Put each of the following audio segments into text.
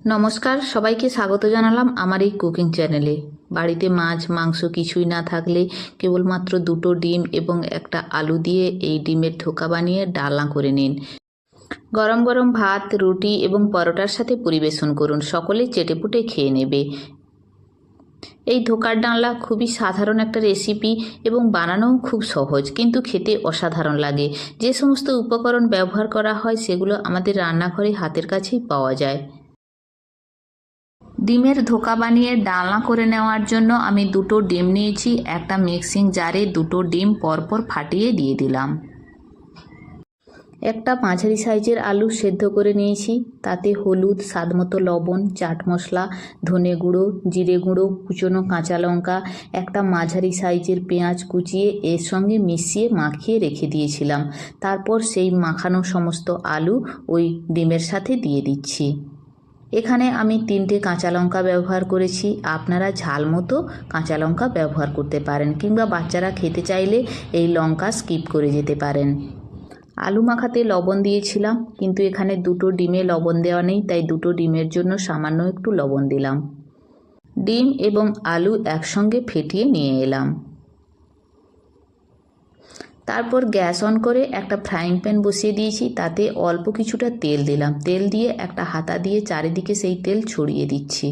নমস্কার, সবাইকে স্বাগত জানালাম আমার এই কুকিং চ্যানেলে। বাড়িতে মাছ, মাংস কিছুই না থাকলে কেবলমাত্র দুটো ডিম এবং একটা আলু দিয়ে এই ডিমের ধোকা বানিয়ে ডালনা করে নিন। গরম গরম ভাত, রুটি এবং পরোটার সাথে পরিবেশন করুন। সকলে চেটেপুটে খেয়ে নেবে। এই ধোকার ডালনা খুবই সাধারণ একটা রেসিপি এবং বানানোও খুব সহজ, কিন্তু খেতে অসাধারণ লাগে। যে সমস্ত উপকরণ ব্যবহার করা হয় সেগুলো আমাদের রান্নাঘরে হাতের কাছেই পাওয়া যায়। ডিমের ধোকা বানিয়ে ডালনা করে নেওয়ার জন্য আমি দুটো ডিম নিয়েছি, একটা মিক্সিং জারে দুটো ডিম পরপর ফাটিয়ে দিয়ে দিলাম। একটা মাঝারি সাইজের আলু সেদ্ধ করে নিয়েছি, তাতে হলুদ, স্বাদমতো লবণ, চাট মশলা, ধনে গুঁড়ো, জিরে গুঁড়ো, কুচনো কাঁচা লঙ্কা, একটা মাঝারি সাইজের পেঁয়াজ কুচিয়ে এর সঙ্গে মিশিয়ে মাখিয়ে রেখে দিয়েছিলাম। তারপর সেই মাখানো সমস্ত আলু ওই ডিমের সাথে দিয়ে দিচ্ছি। এখানে আমি তিনটে কাঁচা লঙ্কা ব্যবহার করেছি। আপনারা ঝাল মতো কাঁচা লঙ্কা ব্যবহার করতে পারেন কিংবা বাচ্চারা খেতে চাইলে এই লঙ্কা স্কিপ করে যেতে পারেন। আলু মাখাতে লবণ দিয়েছিলাম, কিন্তু এখানে দুটো ডিমে লবণ দেওয়া নেই, তাই দুটো ডিমের জন্য সামান্য একটু লবণ দিলাম। ডিম এবং আলু একসঙ্গে ফেটিয়ে নিয়ে এলাম। তারপর গ্যাস অন করে একটা ফ্রাইং প্যান বসিয়ে দিয়েছি, তাতে অল্প কিছুটা তেল দিলাম। তেল দিয়ে একটা হাতা দিয়ে চারিদিকে সেই তেল ছড়িয়ে দিচ্ছি।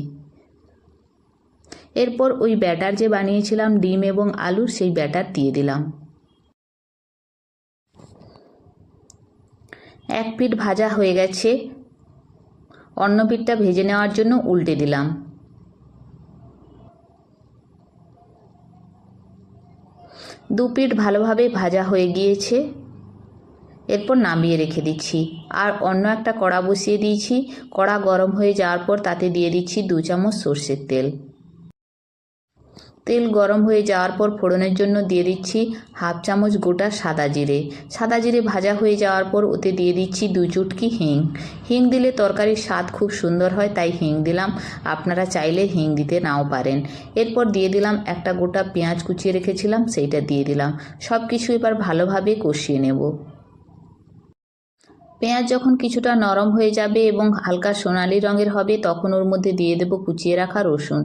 এরপর ওই ব্যাটার যে বানিয়েছিলাম, ডিম এবং আলুর সেই ব্যাটার দিয়ে দিলাম। এক পিঠ ভাজা হয়ে গেছে। অন্য পিঠটা ভেজে নেওয়ার জন্য উল্টে দিলাম। দু পিঠ ভালোভাবে ভাজা হয়ে গিয়েছে। এরপর নামিয়ে রেখে দিচ্ছি। আর অন্য একটা কড়া বসিয়ে দিয়েছি। কড়া গরম হয়ে যাওয়ার পর তাতে দিয়ে দিচ্ছি দু চামচ সর্ষের তেল। তেল গরম হয়ে যাওয়ার পর ফোড়নের জন্য দিয়ে দিচ্ছি হাফ চামচ গোটা সাদা জিরে। সাদা জিরে ভাজা হয়ে যাওয়ার পর ওতে দিয়ে দিচ্ছি দু চুটকি হিং। হিং দিলে তরকারির স্বাদ খুব সুন্দর হয়, তাই হিং দিলাম। আপনারা চাইলে হিং দিতে নাও পারেন। এরপর দিয়ে দিলাম একটা গোটা পেঁয়াজ কুচিয়ে রেখেছিলাম, সেইটা দিয়ে দিলাম। সব কিছু এবার ভালোভাবে কষিয়ে নেব। পেঁয়াজ যখন কিছুটা নরম হয়ে যাবে এবং হালকা সোনালি রঙের হবে, তখন ওর মধ্যে দিয়ে দেব কুচিয়ে রাখা রসুন।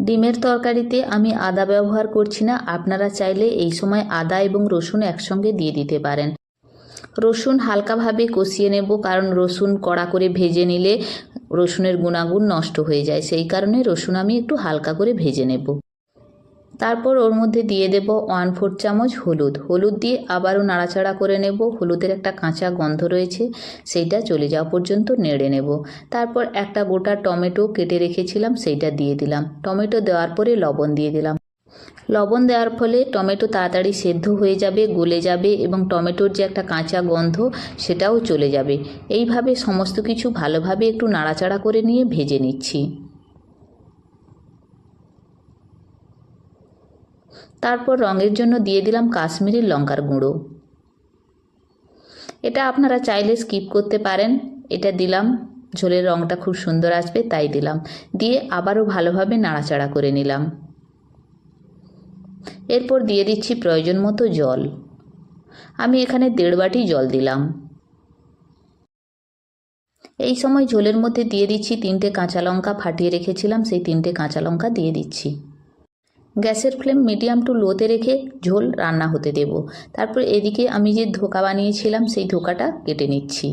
ডিমের তরকারিতে আমি আদা ব্যবহার করছি না, আপনারা চাইলে এই সময় আদা এবং রসুন একসঙ্গে দিয়ে দিতে পারেন। রসুন হালকাভাবে কষিয়ে নেব, কারণ রসুন কড়া করে ভেজে নিলে রসুনের গুণাগুণ নষ্ট হয়ে যায়, সেই কারণে রসুন আমি একটু হালকা করে ভেজে নেব। তারপর ওর মধ্যে দিয়ে দেব ওয়ান ফোর চামচ হলুদ। হলুদ দিয়ে আবারও নাড়াচাড়া করে নেব। হলুদের একটা কাঁচা গন্ধ রয়েছে, সেইটা চলে যাওয়া পর্যন্ত নেড়ে নেব। তারপর একটা গোটা টমেটো কেটে রেখেছিলাম, সেইটা দিয়ে দিলাম। টমেটো দেওয়ার পরে লবণ দিয়ে দিলাম। লবণ দেওয়ার ফলে টমেটো তাড়াতাড়ি সেদ্ধ হয়ে যাবে, গলে যাবে এবং টমেটোর যে একটা কাঁচা গন্ধ, সেটাও চলে যাবে। এইভাবে সমস্ত কিছু ভালোভাবে একটু নাড়াচাড়া করে নিয়ে ভেজে নিচ্ছি। তারপর রঙের জন্য দিয়ে দিলাম কাশ্মীরি লঙ্কার গুঁড়ো। এটা আপনারা চাইলে স্কিপ করতে পারেন। এটা দিলাম, ঝোলের রঙটা খুব সুন্দর আসবে, তাই দিলাম। দিয়ে আবারও ভালোভাবে নাড়াচাড়া করে নিলাম। এরপর দিয়ে দিচ্ছি প্রয়োজন মতো জল। আমি এখানে দেড় বাটি জল দিলাম। এই সময় ঝোলের মধ্যে দিয়ে দিচ্ছি তিনটে কাঁচা লঙ্কা ফাটিয়ে রেখেছিলাম, সেই তিনটে কাঁচা লঙ্কা দিয়ে দিচ্ছি। গ্যাসের ফ্লেম মিডিয়াম টু লোতে রেখে ঝোল রান্না হতে দেব। তারপর এদিকে আমি যে ধোকা বানিয়েছিলাম, সেই ধোকাটা কেটে নিচ্ছি।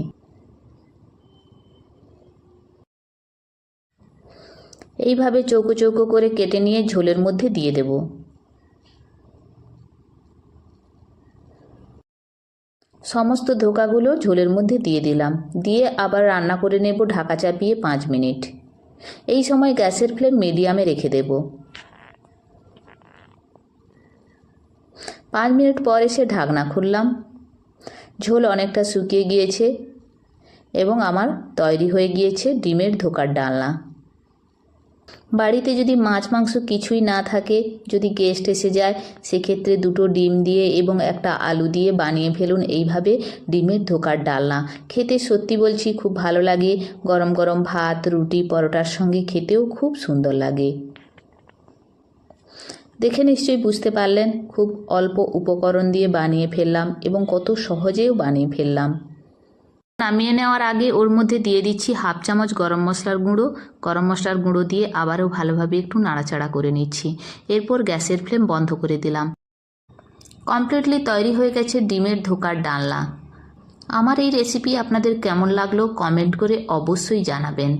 এইভাবে চৌকো চৌকো করে কেটে নিয়ে ঝোলের মধ্যে দিয়ে দেব। সমস্ত ধোকাগুলো ঝোলের মধ্যে দিয়ে দিলাম। দিয়ে আবার রান্না করে নেব ঢাকা চাপিয়ে পাঁচ মিনিট। এই সময় গ্যাসের ফ্লেম মিডিয়ামে রেখে দেবো। পাঁচ মিনিট পর এসে ঢাকনা খুললাম। ঝোল অনেকটা শুকিয়ে গিয়েছে এবং আমার তৈরি হয়ে গিয়েছে ডিমের ধোকার ডালনা। বাড়িতে যদি মাছ মাংস কিছুই না থাকে, যদি গেস্ট এসে যায়, সেক্ষেত্রে দুটো ডিম দিয়ে এবং একটা আলু দিয়ে বানিয়ে ফেলুন। এইভাবে ডিমের ধোকার ডালনা। খেতে সত্যি বলছি, খুব ভালো লাগে। গরম গরম ভাত, রুটি, পরোটার সঙ্গে খেতেও খুব সুন্দর লাগে। দেখে নিশ্চয়ই বুঝতে পারলেন, খুব অল্প উপকরণ দিয়ে বানিয়ে ফেললাম এবং কত সহজেও বানিয়ে ফেললাম। নামিয়ে নেওয়ার আগে ওর মধ্যে দিয়ে দিচ্ছি হাফ চামচ গরম মশলার গুঁড়ো। গরম মশলার গুঁড়ো দিয়ে আবারও ভালোভাবে একটু নাড়াচাড়া করে নিচ্ছি। এরপর গ্যাসের ফ্লেম বন্ধ করে দিলাম। কমপ্লিটলি তৈরি হয়ে গেছে ডিমের ধোকার ডালনা। আমার এই রেসিপি আপনাদের কেমন লাগল কমেন্ট করে অবশ্যই জানাবেন।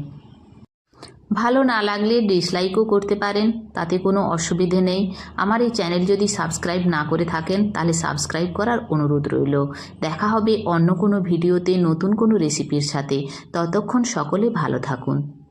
ভালো না লাগলে ডিসলাইকও করতে পারেন, তাতে কোনো অসুবিধে নেই। আমার এই চ্যানেল যদি সাবস্ক্রাইব না করে থাকেন, তাহলে সাবস্ক্রাইব করার অনুরোধ রইল। দেখা হবে অন্য কোনো ভিডিওতে নতুন কোনো রেসিপির সাথে। ততক্ষণ সকলে ভালো থাকুন।